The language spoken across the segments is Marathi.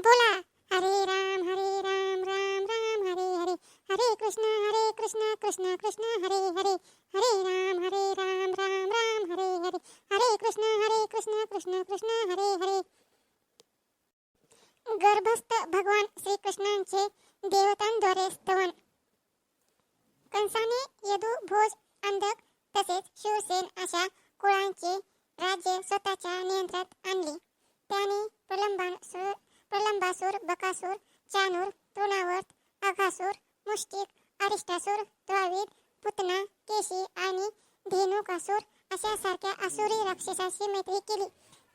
बोला. हरे राम हरे राम राम राम हरे हरे. हरे कृष्ण हरे कृष्ण कृष्ण कृष्ण हरे हरे. हरे राम हरे राम राम राम हरे हरे. हरे कृष्ण हरे कृष्ण कृष्ण कृष्ण हरे हरे. गर्भस्थ भगवान श्रीकृष्णांचे देवतांद्वारे स्तवन. कंसाने यदू भोज अंधक तसेच शिवसेन अशा कुळांचे राज्य स्वतःच्या नियंत्रणात आणले त्याने प्रलंबासूर प्रलंबासूर बकासूर चानूर तृणावर्त अघासूर मुष्टिक अरिष्टासूर द्वाविद पुतना केशी आणि धेनुकासूर अशा सारख्या असुरी राक्षसाशी मैत्री केली.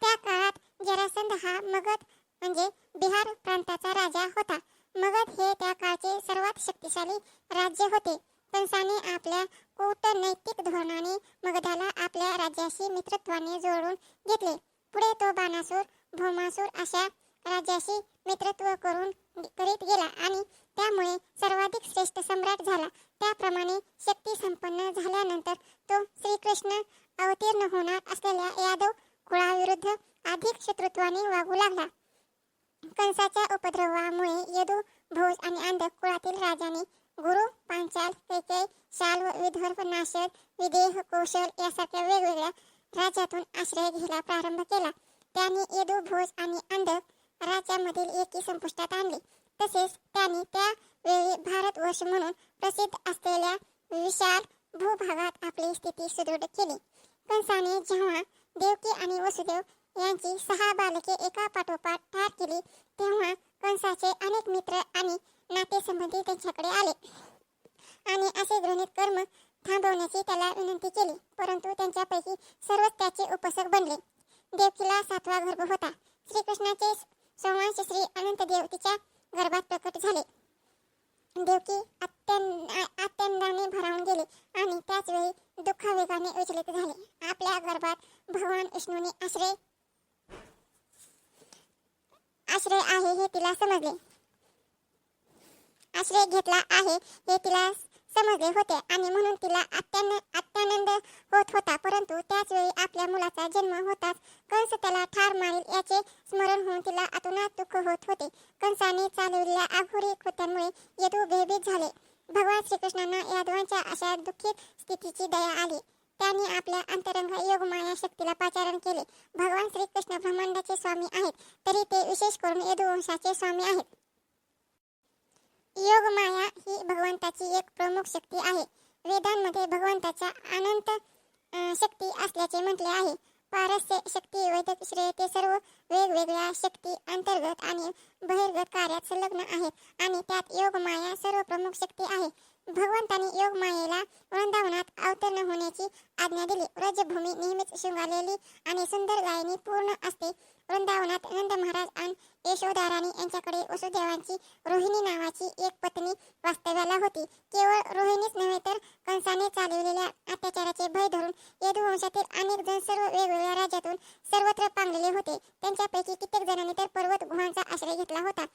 त्या काळात जरासंध हा मगध म्हणजे बिहार प्रांताचा राजा होता. मगध हे त्या काळचे सर्वात शक्तिशाली राज्य होते. कंसाने आपल्या कूटनैतिक धोरणाने मगधाला आपल्या राज्याशी मित्रत्वाने जोडून घेतले. पुढे तो बाणासूर भौमासूर अशा राज्याशी मित्रत्व करून करीत गेला आणि त्यामुळे सर्वाधिक श्रेष्ठ सम्राट झाला. त्याप्रमाणे शक्ती संपन्न झाल्यानंतर तो श्रीकृष्ण अवतीर्ण होणार असलेल्या यादव कुळाविरुद्ध अधिक शत्रुत्वाने वागू लागला. कंसाच्या उपद्रवामुळे यदू भोज आणि अंधक कुळातील राजाने गुरु पांचाल कैकेय शाल व विधर्भ नाशद विदेह कौशल यासारख्या वेगवेगळ्या राज्यातून आश्रय घ्यायला प्रारंभ केला. त्याने यदू भोज आणि अंधक राज्यामधील एकी संपुष्टात आणले. तसेच त्यांनी त्यावेळी भारतवर्ष म्हणून प्रसिद्ध असलेल्या विशाल भूभागात आपली स्थिती सुदृढ केली. कंसाने जेव्हा देवकी आणि वसुदेव यांची सहा बालके एका पाठोपाठ ठार केली तेव्हा कंसाचे अनेक मित्र आणि नातेसंबंधी त्यांच्याकडे आले. आणि असे गृहित कर्म थांबवण्याची त्याला विनंती केली परंतु त्यांच्यापैकी सर्वच त्याचे उपसक बनले. देवकीला सातवा गर्भ होता. श्रीकृष्णाचे संवांश श्री अनंतदेव तिच्या गर्भात प्रकट झाले. देवकी अत्यंत अत्यंताने भरावून गेले आणि त्याच वेळी दुःखावेगाने विचलित झाले. आपल्या गर्भात भगवान विष्णूने आश्रय आश्रय आहे हे तिला समजले. आश्रय घेतला आहे हे तिला समजले होते आणि म्हणून तिला अत्यान अत्यानंद होत होता. परंतु त्याच वेळी आपल्या मुलाचा जन्म होताच कंस त्याला ठार मारेल याचे स्मरण होऊन तिला अतोनात दुःख होत होते. कंसाने चालवलेल्या आघोरी कृत्यांमुळे यदू भयभीत झाले. भगवान श्रीकृष्णांना यादवांच्या अशा दुःखित स्थितीची दया आली. त्यांनी आपल्या अंतरंग योगमाया शक्तीला पाचारण केले. भगवान श्रीकृष्ण ब्रह्मांडाचे स्वामी आहेत तरी ते विशेष करून यदुवंशाचे स्वामी आहेत. योगमाया ही भगवंताची एक प्रमुख शक्ती आहे. वेदांमध्ये भगवंताच्या अनंत शक्ती असल्याचे म्हटले आहे. पारस्य शक्ती वैदिक श्रेय ते सर्व वेगवेगळ्या शक्ती अंतर्गत आणि बहिर्गत कार्यात संलग्न आहेत आणि त्यात योगमाया सर्व प्रमुख शक्ती आहे. भगवंताने योगमायेला वृंदावनात अवतीर्ण होण्याची आज्ञा दिली. व्रजभूमी नेहमीच शृंगारलेली आणि सुंदर गायनी पूर्ण असते. वृंदावनात नंद महाराज आणि यशोदाराणी यांच्याकडे वसुदेवांची रोहिणी नावाची एक पत्नी वास्तव्याला होती. केवळ रोहिणीच नव्हे तर कंसाने चालवलेल्या अत्याचाराचे भय धरून यदुवंशातील अनेक जण सर्व वेगवेगळ्या राज्यातून सर्वत्र पांगलेले होते. त्यांच्यापैकी कित्येक जणांनी तर पर्वत गुहांचा आश्रय घेतला होता.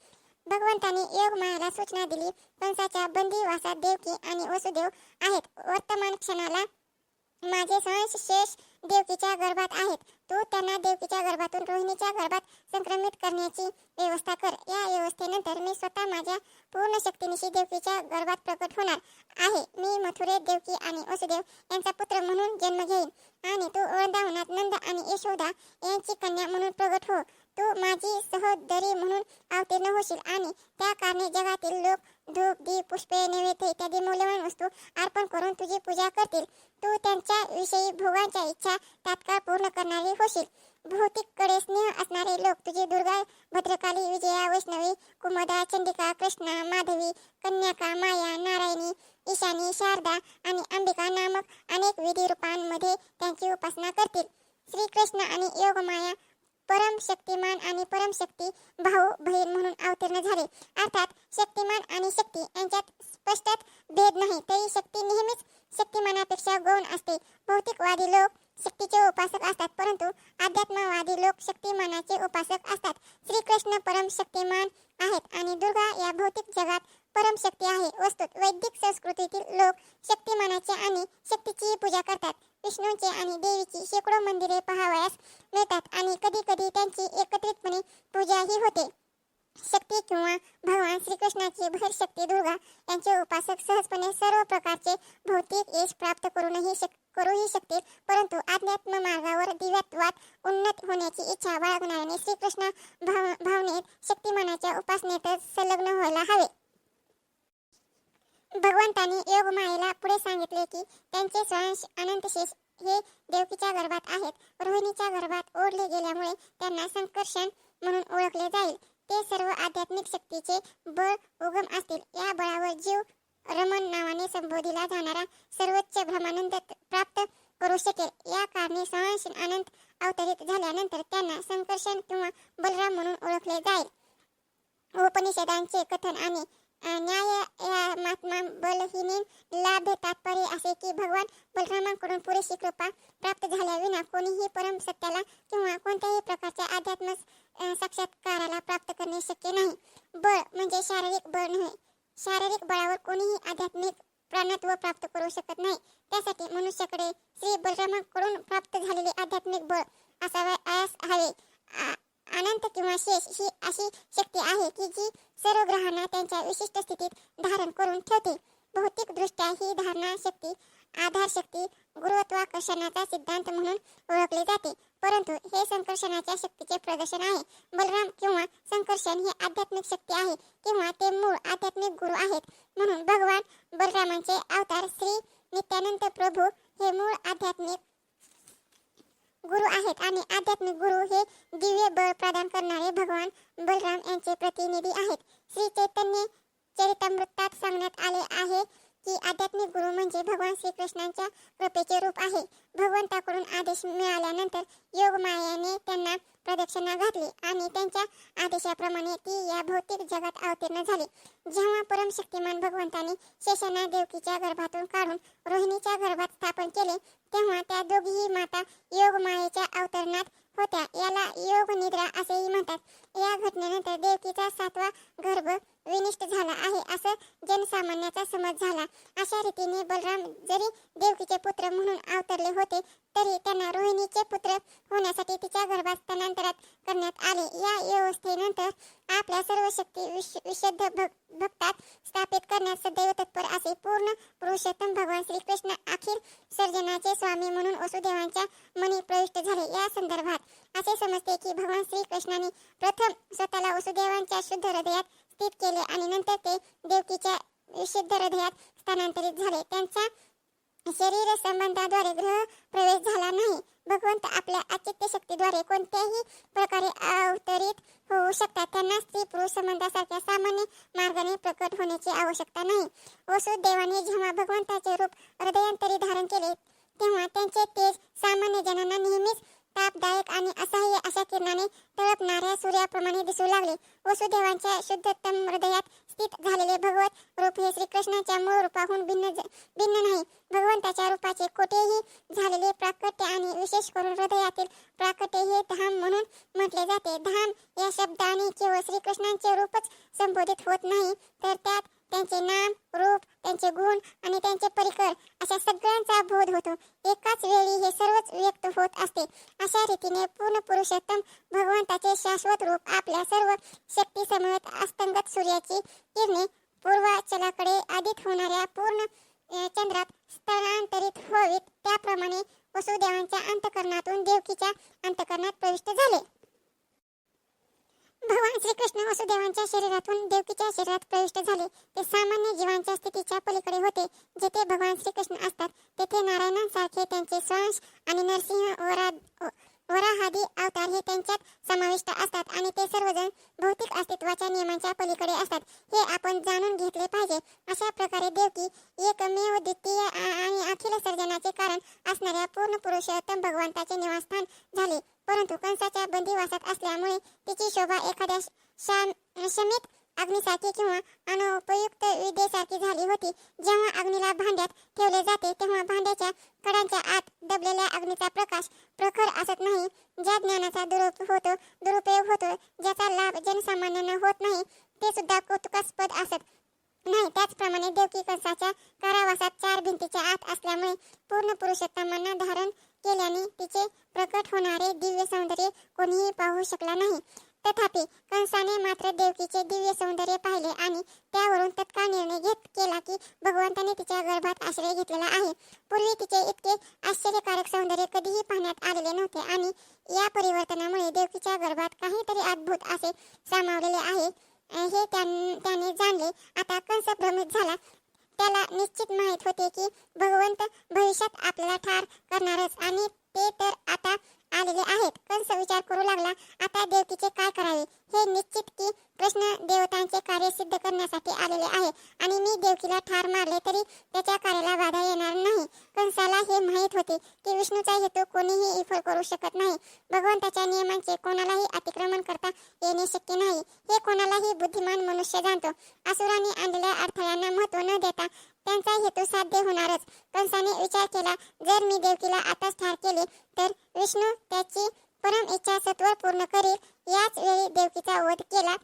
भगवंताने योगमायाला सूचना दिली कंसाच्या बंदीवासात देवकी आणि वसुदेव आहेत. वर्तमान क्षणाला माझे सहन शेष देवकीच्या गर्भात आहेत. तू त्यांना देवकीच्या गर्भातून रोहिणीच्या गर्भात संक्रमित करण्याची व्यवस्था कर. या व्यवस्थेनंतर मी स्वतः माझ्या पूर्ण शक्तीनिशी देवकीच्या गर्भात प्रकट होणार आहे. मी मथुरेत देवकी आणि वसुदेव यांचा पुत्र म्हणून जन्म घेईन. आणि तू वृंदावनात नंद आणि यशोदा यांची कन्या म्हणून प्रगट हो. तू माझी सहोदरी म्हणून अवतीर्ण होशील आणि त्या कारणे जगातील लोक धूप दीप पुष्पे नैवेद्य इत्यादी मौल्यवान वस्तू अर्पण करून तुझी पूजा करतील. तू त्यांच्या विषयी भोगांच्या इच्छा तात्काळ पूर्ण करणारी होशील. भौतिककडे स्नेह असणारे लोक तुझी दुर्गा भद्रकाली विजया वैष्णवी कुमदा चंडिका कृष्णा माधवी कन्याका माया नारायणी ईशानी शारदा आणि अंबिका नामक अनेक विधी रूपांमध्ये त्यांची उपासना करतील. श्रीकृष्ण आणि योगमाया परम शक्तिमान आणि परम शक्ती भाऊ बहीण म्हणून अवतीर्ण झाले. अर्थात शक्तिमान आणि शक्ती यांच्यात स्पष्टच भेद नाही तरी शक्ती नेहमीच शक्तिमानापेक्षा गौण असते. भौतिकवादी लोक शक्तीचे उपासक असतात परंतु अध्यात्मवादी लोक शक्तिमानाचे उपासक असतात. श्रीकृष्ण परम शक्तिमान आहेत आणि दुर्गा या भौतिक जगात परम शक्ती आहे. वस्तुत वैदिक संस्कृतीतील लोक शक्तिमानाचे आणि शक्तीची पूजा करतात. विष्णूंची आणि देवीची शेकडो मंदिरे पहावयास मिळतात आणि कधी कधी त्यांची एकत्रितपणे पूजाही होते शक्ती किंवा भगवान श्रीकृष्णाची भरशक्ती दुर्गा यांचे उपासक सहजपणे सर्व प्रकारचे भौतिक यश प्राप्त करूनही शक करूही शकतील परंतु अध्यात्म मार्गावर दिव्यत्वात उन्नत होण्याची इच्छा बाळगणाऱ्याने श्रीकृष्ण भाव भावनेत शक्तिमानाच्या उपासनेतच संलग्न व्हायला हवे भगवंतांनी योगमायेला पुढे की त्यांचे स्वांश अनंतशेष हे देवकीच्या गर्भात आहेत. रोहिणीच्या गर्भात ओढले गेल्यामुळे त्यांना संकर्षण म्हणून ओळखले जाईल. ते सर्व आध्यात्मिक शक्तीचे बळ उगम असतील. या बळावर जीव रमण नावाने संबोधिला जाणारा सर्वोच्च ब्रह्मानंद प्राप्त करू शकेल. या कारणे स्वांश अनंत अवतरित झाल्यानंतर त्यांना संकर्षण किंवा बलराम म्हणून ओळखले जाईल. उपनिषदांचे कथन आणि न्याय महात्मा बलहीने लाभ तात्पर्य असे की भगवान बलरामांकडून पुरेशी कृपा प्राप्त झाल्याविना कोणीही परम सत्याला किंवा कोणत्याही प्रकारच्या अध्यात्म साक्षात्काराला प्राप्त करणे शक्य नाही. बळ म्हणजे शारीरिक बळ नव्हे. शारीरिक बळावर कोणीही आध्यात्मिक प्राणत्व प्राप्त करू शकत नाही. त्यासाठी मनुष्याकडे श्री बलरामांकडून प्राप्त झालेले आध्यात्मिक बळ असावे अनंत किंवा शेष ही अशी शक्ती आहे की जी सर्व ग्रहांना त्यांच्या विशिष्ट स्थितीत धारण करून ठेवते. भौतिक दृष्ट्या ही धारणा शक्ती आधार शक्ती गुरुत्वाकर्षणाचा सिद्धांत म्हणून ओळखले जाते. परंतु हे संकर्षणाच्या शक्तीचे प्रदर्शन आहे. बलराम किंवा संकर्षण ही आध्यात्मिक शक्ती आहे किंवा ते मूळ आध्यात्मिक गुरु आहेत. म्हणून भगवान बलरामांचे अवतार श्री नित्यानंद प्रभू हे मूळ आध्यात्मिक गुरु आहेत आणि आध्यात्मिक गुरु हे दिव्य बळ प्रदान करणारे भगवान बलराम यांचे प्रतिनिधी आहेत. श्री चैतन्य चरितामृतात सांगण्यात आले आहे. की आध्यात्मिक गुरु म्हणजे भगवान श्रीकृष्णांच्या कृपेचे रूप आहे. भगवंताकडून आदेश मिळाल्यानंतर योगमायाने त्यांना प्रदक्षिणा घातली आणि त्यांच्या आदेशाप्रमाणे ती या भौतिक जगात अवतीर्ण झाली. जेव्हा परमशक्तिमान भगवंताने शेषांना देवकीच्या गर्भातून काढून रोहिणीच्या गर्भात स्थापन केले तेव्हा त्या दोघीही माता योगमायेच्या अवतरणात होत्या. याला योग निद्रा असेही म्हणतात. या घटनेनंतर देवकीचा सातवा गर्भ विनिष्ट झाला आहे असं जनसामान्याचा समज झाला. अशा रीतीने बलराम जरी देवकीचे पुत्र म्हणून अवतरले होते तरी त्यांना रोहिणीचे पुत्र होण्यासाठी तिच्या गर्भात स्थानांतरात करण्यात आले. या व्यवस्थेनंतर आपल्या सर्व शक्ती विशुद्ध भक भक्तात स्थापित करण्यास सदैव तत्पर असे पूर्ण पुरुषोत्तम भगवान श्रीकृष्ण अखिल सर्जनाचे स्वामी म्हणून वसुदेवांच्या मनी प्रविष्ट झाले. या संदर्भात असे समजते की भगवान श्रीकृष्णाने प्रथम स्वतःला वसुदेवांच्या शुद्ध हृदयात स्थित केले आणि नंतर ते देवकीच्या शुद्ध हृदयात स्थानांतरित झाले. त्यांचा शरीर संबंधाद्वारे ग्रह प्रवेश झाला नाही. भगवंत आपल्या अचित्य शक्तीद्वारे कोणत्याही प्रकारे अवतरित होऊ शकतात. त्यांना स्त्री पुरुष संबंधासारख्या सामान्य मार्गाने प्रकट होण्याची आवश्यकता नाही. वसुदेवाने जेव्हा भगवंताचे रूप हृदयांतरी धारण केले तेव्हा त्यांचे तेज सामान्य जनांना नेहमीच तापदायक आणि असह्य अशा किरणाने तळपणाऱ्या सूर्याप्रमाणे दिसू लागले. वसुदेवांच्या शुद्धतम हृदयात स्थित झालेले भगवत रूप हे श्रीकृष्णाच्या मूळ रूपाहून भिन्न ज- भिन्न नाही. भगवंताच्या रूपाचे कोठेही झालेले प्राकट्य आणि विशेष करून हृदयातील प्राकट्य हे धाम म्हणून म्हटले जाते. धाम या शब्दाने केवळ श्रीकृष्णांचे रूपच संबोधित होत नाही तर त्यात त्यांचे नाम रूप त्यांचे गुण आणि त्यांचे परिकर अशा सगळ्यांचा बोध होतो. एकाच वेळी हे सर्वच व्यक्त होत असते. अशा रीतीने पूर्ण पुरुषोत्तम भगवंताचे शाश्वत रूप आपल्या सर्व शक्ती समवेत अस्तंगत सूर्याची किरणे पूर्वाचलाकडे आदित होणाऱ्या पूर्ण चंद्रात स्थलांतरित होवीत. त्याप्रमाणे वसुदेवांच्या अंतकरणातून देवकीच्या अंतकरणात प्रविष्ट झाले. भगवान श्रीकृष्ण वसुदेवांच्या शरीरातून देवकीच्या शरीरात प्रविष्ट झाले. ते सामान्य जीवांच्या स्थितीच्या पलीकडे होते. जेथे भगवान श्रीकृष्ण असतात तेथे नारायणांसारखे त्यांचे स्वांश आणि नरसिंह वराद वराहादी अवतार हे त्यांच्यात समाविष्ट असतात आणि ते सर्वजण भौतिक अस्तित्वाच्या नियमांच्या पलीकडे असतात. हे आपण जाणून घेतले पाहिजे. अशा प्रकारे देवकी एकमेव द्वितीय आणि अखिल सर्जनाचे कारण असणाऱ्या पूर्ण पुरुषोत्तम भगवंताचे निवासस्थान झाले. परंतु कंसाच्या बंदिवासात असल्यामुळे तिची शोभा एखाद्या शाम- शमित अग्नीसारखी किंवा अनुपयुक्त विद्येसारखी झाली होती. जेव्हा अग्नीला भांड्यात ठेवले जाते तेव्हा भांड्याच्या कडांच्या आत दबलेल्या अग्नीचा प्रकाश प्रखर असत नाही. ज्या ज्ञानाचा दुरुप होतो दुरुपयोग होतो ज्याचा लाभ जनसामान्यांना होत नाही ते सुद्धा कौतुकास्पद असत नाही. त्याचप्रमाणे देवकी कंसाच्या कारावासात चार भिंतीच्या आत असल्यामुळे पूर्ण पुरुषोत्तमांना धारण केल्याने तिचे प्रकट होणारे दिव्य सौंदर्य कोणीही पाहू शकला नाही. तथापि कंसाने मात्र देवकीचे दिव्य सौंदर्य पाहिले आणि त्यावरून तत्काळ निर्णय घेत केला की भगवंताने तिच्या गर्भात आश्रय घेतलेला आहे. पूर्वी तिचे इतके आश्चर्यकारक सौंदर्य कधीही पाहण्यात आलेले नव्हते आणि या परिवर्तनामुळे देवकीच्या गर्भात काहीतरी अद्भुत असे सामावलेले आहे. हे त्याने जाणले. आता कंस भ्रमित झाला. त्याला निश्चित माहीत होते की भगवंत भविष्यात आपल्याला ठार करणारच आणि ते तर आता आलेले आहेत. कंस विचार करू लागला. आता देवकीचे काय करावे? हे निश्चित की कृष्ण देवतांचे कार्य सिद्ध करण्यासाठी आलेले आहे. आणि मी देवकीला ठार मारले तरी त्याच्या कार्याला बाधा येणार नाही. कंसाला हे माहीत होते की विष्णूचा हेतू कोणीही इफळ करू शकत नाही. भगवंताच्या नियमांचे कोणालाही अतिक्रमण करता येणे शक्य नाही. हे कोणालाही बुद्धिमान मनुष्य जाणतो. असुरांनी आणलेल्या अडथळ्यांना महत्त्व न देता त्यांचा हेतू साध्य होणारच. कंसाने विचार केला जर मी देवकीला आताच ठार केले तर विष्णू त्याची परम इच्छा सत्वर पूर्ण करेल. याच वेळी देवकीचा वध केला.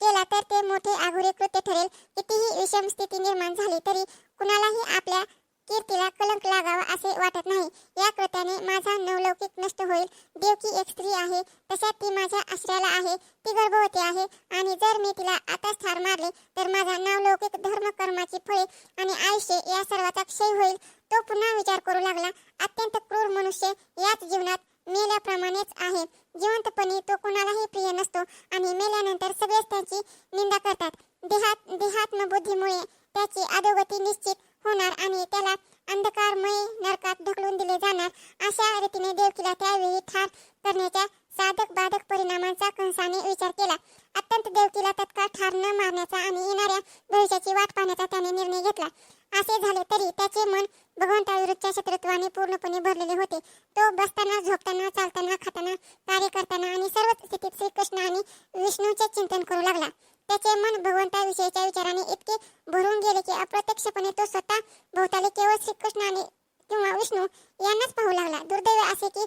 केला तर ते मोठे आघुरे कृत्य ठरेल. कितीही विषम स्थिती निर्माण झाली तरी कुणालाही आपल्या कीर्तीला कलंक लागावा असे वाटत नाही. या कृत्याने माझा नवलौकिक नष्ट होईल. देवकी एक स्त्री आहे. तशात ती माझ्या आश्रयाला आहे. गर्भवती आहे आणि जर मी तिला आताच ठार मारले तर माझा नावलौकिक धर्म कर्माची फळे आणि आयुष्य या सर्वाचा क्षय होईल. तो पुन्हा विचार करू लागला अत्यंत क्रूर मनुष्य याच जीवनात मेल्याप्रमाणेच आहे. जिवंतपणी तो कोणालाही प्रिय नसतो आणि मेल्यानंतर सगळेच त्याची निंदा करतात. देहात देहात्म बुद्धीमुळे त्याची अधोगती निश्चित करताना कार्य करताना आणि सर्वच स्थितीत श्रीकृष्ण आणि विष्णूचे चिंतन करू लागला. त्याचे मन भगवंताविषयीच्या विचाराने इतके भरून गेले की अप्रत्यक्षपणे तो स्वतः भोवताली केवळ श्रीकृष्ण आणि किंवा विष्णू यांनाच पाहू लागला. दुर्दैव असे की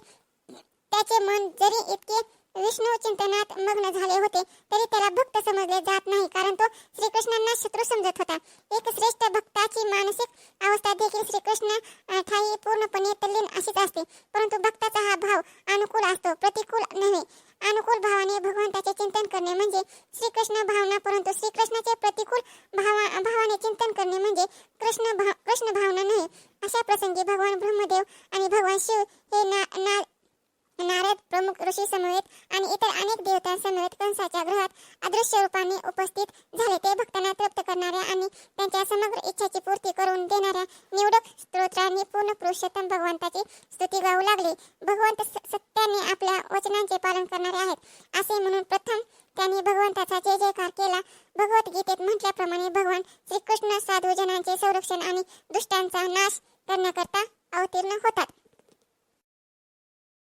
त्याचे मन जरी इतके विष्णू चिंतनात मग्न झाले होते तरी त्याला भक्त समजले जात नाही कारण तो श्रीकृष्णांना शत्रू समजत होता. एक श्रेष्ठ भक्ताची मानसिक अवस्था देखील श्रीकृष्ण ठाई पूर्णपणे तल्लीन अशीच असते परंतु भक्ताचा हा भाव अनुकूल असतो प्रतिकूल नव्हे अनुकूल भावाने भगवंताचे चिंतन करणे म्हणजे श्रीकृष्ण भावना परंतु श्रीकृष्णाचे प्रतिकूल भावा भावाने चिंतन करणे म्हणजे कृष्ण भाव कृष्ण भावना नव्हे अशा प्रसंगी भगवान ब्रह्मदेव आणि भगवान शिव हे ना ना नारद प्रमुख ऋषी समवेत आणि इतर अनेक देवतांसमवेत कंसाच्या गृहात अदृश्य रूपाने उपस्थित झाले ते भक्तांना तृप्त करणाऱ्या आणि त्यांच्या समग्र इच्छाची पूर्ती करून देणाऱ्या निवडक स्तोत्रांनी पूर्ण पुरुषोत्तम भगवंताची स्तुती गाऊ लागले. भगवंत स- सत्याने आपल्या वचनांचे पालन करणारे आहेत. असे म्हणून प्रथम त्यांनी भगवंताचा जय जयकार केला. भगवद्गीतेत म्हटल्याप्रमाणे भगवान श्रीकृष्ण साधूजनांचे संरक्षण आणि दुष्टांचा नाश करण्याकरता अवतीर्ण होतात.